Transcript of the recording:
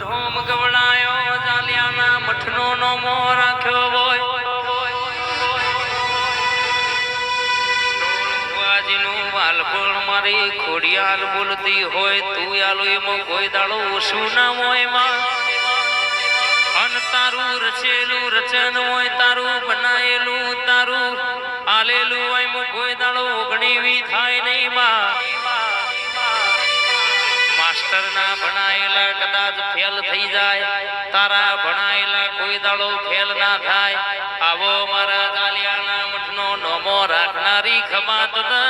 ધોમ ગવડાયો, જાલિયાના મઠનો નોમો રાખ્યો હોય. મારી બોલતી હોય, તું આલો એમાં કોઈ ઓછું ના હોયમાં. અન તારું રચેલું રચન હોય, તારું બનાયેલું તારું. આલેલું હોય કોઈ દાડો ઓગણીવી થાય નહીં. ભણાયેલા ફેલ થઈ જાય, તારા ભણાયેલા કોઈ દાડો ફેલ ના થાય. આવો મારા દાલિયાના મઠનો નોમો રાખનારી ખમાત રે